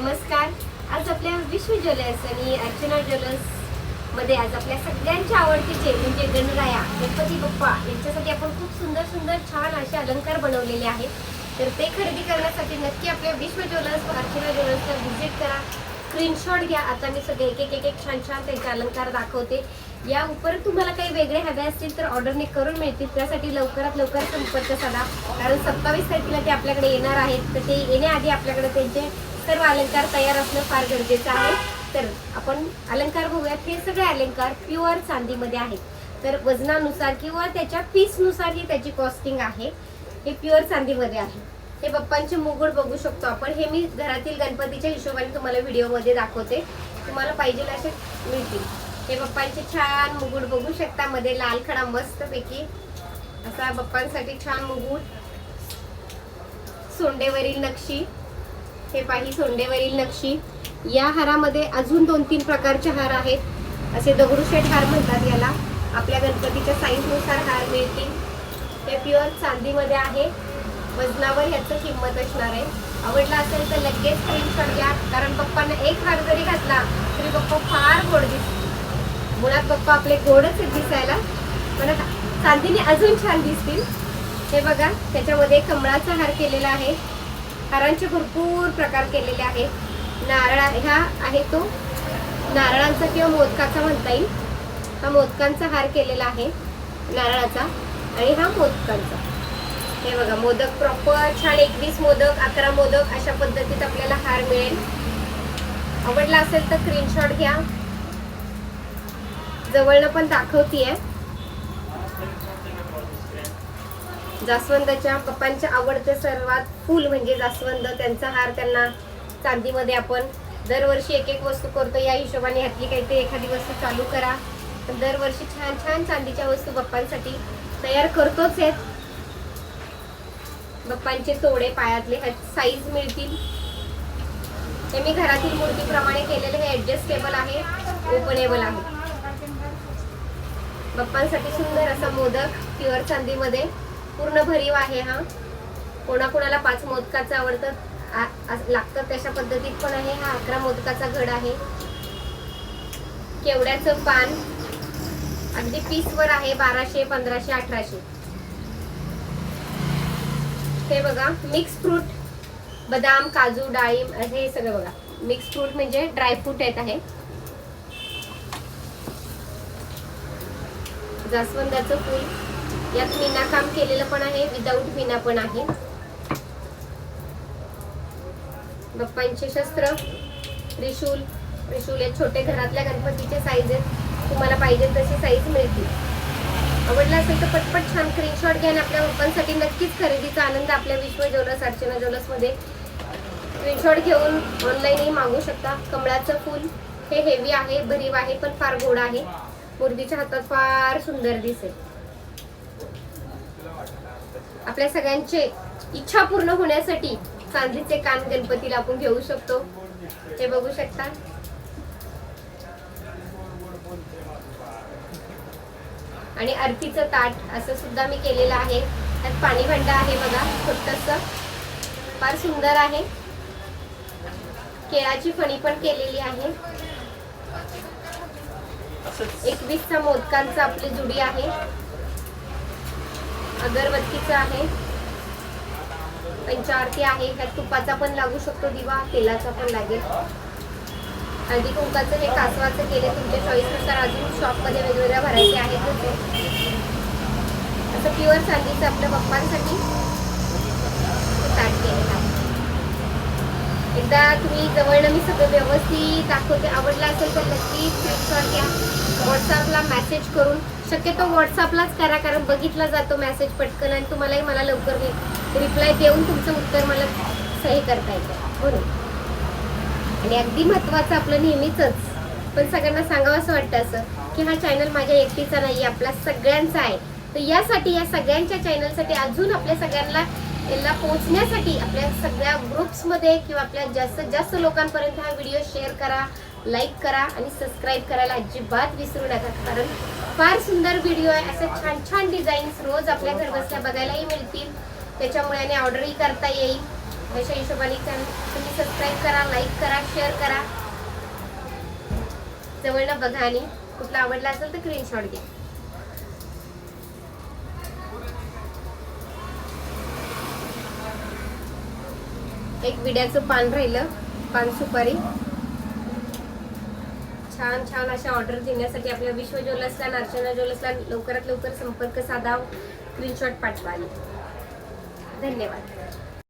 नमस्कार. आज आपल्या विश्व ज्वेलर्स आणि अर्चना ज्वेलर्समध्ये आज आपल्या सगळ्यांच्या आवडतीचे म्हणजे गणराया गणपती बाप्पा यांच्यासाठी आपण खूप सुंदर सुंदर छान असे अलंकार बनवलेले आहेत. तर ते खरेदी करण्यासाठी नक्की आपल्या विश्व ज्वेलर्स व अर्चना ज्वेलर्सला व्हिजिट करा. स्क्रीनशॉट घ्या. आता मी सगळे एक एक एक एक छान छान त्यांचे अलंकार दाखवते. या उपर तुम्हाला काही वेगळे हवे असतील तर ऑर्डरने करून मिळतील. त्यासाठी लवकरात लवकर संपर्क साधा. कारण सत्तावीस तारखेला ते आपल्याकडे येणार आहेत. तर ते येण्याआधी आपल्याकडे त्यांचे सर्व अलंकार तयार असणं फार गरजेचं आहे. तर आपण अलंकार बघूयात. हे सगळे अलंकार प्युअर चांदीमध्ये आहेत. तर वजनानुसार किंवा त्याच्या पीसनुसार ही त्याची कॉस्टिंग आहे. हे प्युअर चांदीमध्ये आहे. हे बाप्पांचे मुगुड बघू शकतो आपण. हे मी घरातील गणपतीच्या हिशोबाने तुम्हाला व्हिडिओमध्ये दाखवते. तुम्हाला पाहिजे असे मिळतील. हे बाप्पांचे छान मुगुड बघू शकता. मध्ये लाल खडा मस्तपैकी असा बाप्पांसाठी छान मुगुड सोंडेवरील नक्षी. हे पाही सोंडेवरील नक्षी. या हारामध्ये अजून दोन तीन प्रकारचे हार आहेत. असे दगडूशेठ हार म्हणतात याला. आपल्या गणपतीच्या साईजनुसार हार मिळतील. हे प्युअर चांदीमध्ये आहे. वजनावर ह्याचं किंमत असणार आहे. आवडला असेल तर लगेच स्क्रीनशॉट घ्या. कारण पप्पांना एक हार जरी घातला तरी पप्पा फार गोड दिसतील. मुळात पप्पा आपले गोडच आहेत दिसायला. पण चांदीने अजून छान दिसतील. हे बघा त्याच्यामध्ये कमळाचा हार केलेला आहे. हारांचे भरपूर प्रकार केलेले आहेत. नारळा ह्या आहे तो. नारळांचा किंवा मोदकाचा म्हणता येईल. हा मोदकांचा हार केलेला आहे नारळाचा. आणि हा मोदकांचा. हे बघा मोदक प्रॉपर छान एकवीस मोदक अकरा मोदक अशा पद्धतीत आपल्याला हार मिळेल. आवडला असेल तर स्क्रीनशॉट घ्या. जवळनं पण दाखवतीये. जास्वंदाच्या पप्पांच्या आवडते सर्वात फूल म्हणजे जास्वंद. त्यांचा हार त्यांना चांदीमध्ये आपण दरवर्षी एक एक वस्तू करतो. या हिशोबाने ह्यातली काहीतरी एखादी वस्तू चालू करा. तर दरवर्षी छान छान चांदीच्या वस्तू बाप्पांसाठी तयार करतोच आहेत बाप्पांचे तोडे पायातले साईज मिळतील. हे मी घरातील मूर्तीप्रमाणे केलेले हे ॲडजस्टेबल आहे. ओपनेबल आहे. बाप्पांसाठी सुंदर असा मोदक प्युअर चांदीमध्ये. पूर्ण भरीव आहे हा. कोणाकोणाला पाच मोदकाचं आवडतं लागतं तशा पद्धतीत पण आहे हा. अकरा मोदकाचा घड आहे. केवड्याचं पान? अगदी पीसवर आहे बाराशे पंधराशे अठराशे. हे बघा मिक्स फ्रूट बदाम काजू डाळिंब हे सगळं बघा. मिक्स फ्रूट म्हणजे ड्रायफ्रूट येत आहे. जास्वंदाचं फूल. यात मीना काम केलेलं पण आहे विदाऊट मीना पण आहे. बाप्पांचे शस्त्र त्रिशूल त्रिशूल या छोटे घरातल्या गणपतीचे साईज आहेत. तुम्हाला पाहिजे तशी साईज मिळतील. आवडला असेल तर पटपट छान स्क्रीनशॉट घ्या आणि आपल्या पप्पांसाठी नक्कीच खरेदीचा आनंद आपल्या विश्व ज्वेलर्स अर्चना ज्वेलर्समध्ये स्क्रीनशॉट घेऊन ऑनलाईनही मागू शकता. कमळाचं फूल हे हेवी आहे भरीव आहे पण फार गोड आहे. मुर्दीच्या हातात फार सुंदर दिसेल. आपल्या सगळ्यांचे इच्छा पूर्ण होण्यासाठी चांदीचे कान गणपतीला आपण घेऊ शकतो. हे बघू शकता. आणि आरतीचं ताट असं सुद्धा मी केलेलं आहे. त्यात पाणी भांडा आहे बघा छोटस. फार सुंदर आहे. केळाची फणी पण केलेली आहे. एकवीसचा मोदकांचा आपली जुडी आहे. अगरबत्तीचं आहे. पंचारती आहे. त्यात तुपाचा पण लागू शकतो दिवा तेलाचा पण लागेल. हळदी कुंकाचं हे कासवाचं केले तुमच्या चॉईसनुसार अजून शॉपमध्ये वेगवेगळ्या व्हरायटी आहेत असं प्युअर सांगितलं आपल्या पप्पांसाठी. ताट केलेलं एकदा तुम्ही जवळनं मी सगळं व्यवस्थित दाखवते. आवडलं असेल तर नक्की स्क्रीनशॉट घ्या. व्हॉट्सअपला मॅसेज करून. शक्यतो व्हॉट्सअपलाच करा कारण बघितला जातो मेसेज पटकन आणि तुम्हालाही मला लवकर रिप्लाय देऊन तुमचं उत्तर मला सही करता येतं. म्हणून आणि अगदी महत्त्वाचं आपलं नेहमीच पण सगळ्यांना सांगावं असं वाटतं असं की हा चॅनल माझ्या एकटीचा नाही आपला सगळ्यांचा आहे. तर यासाठी या सगळ्यांच्या चॅनलसाठी अजून आपल्या सगळ्यांना त्यांना पोहोचण्यासाठी आपल्या सगळ्या ग्रुप्समध्ये किंवा आपल्या जास्तीत जास्त लोकांपर्यंत हा व्हिडिओ शेअर करा लाईक करा आणि सबस्क्राईब करायला अजिबात विसरू नका. कारण फार सुंदर व्हिडिओ आहे. असे छान छान डिझाईन्स रोज आपल्या घर बसल्या बघायलाही मिळतील. त्याच्यामुळे आणि ऑर्डरही करता येईल. अशा हिशोबाने तुम्ही सबस्क्राईब करा लाईक करा शेअर करा. जवळनं बघा आणि कुठला आवडला असेल तर स्क्रीनशॉट घ्या. एक विड्याचं पान राहिलं पान सुपारी. छान छान अशा ऑर्डर देण्यासाठी आपल्या विश्व ज्वेलर्सला अर्चना ज्वेलर्सला लवकरात लवकर संपर्क साधा स्क्रीनशॉट पाठवा. धन्यवाद.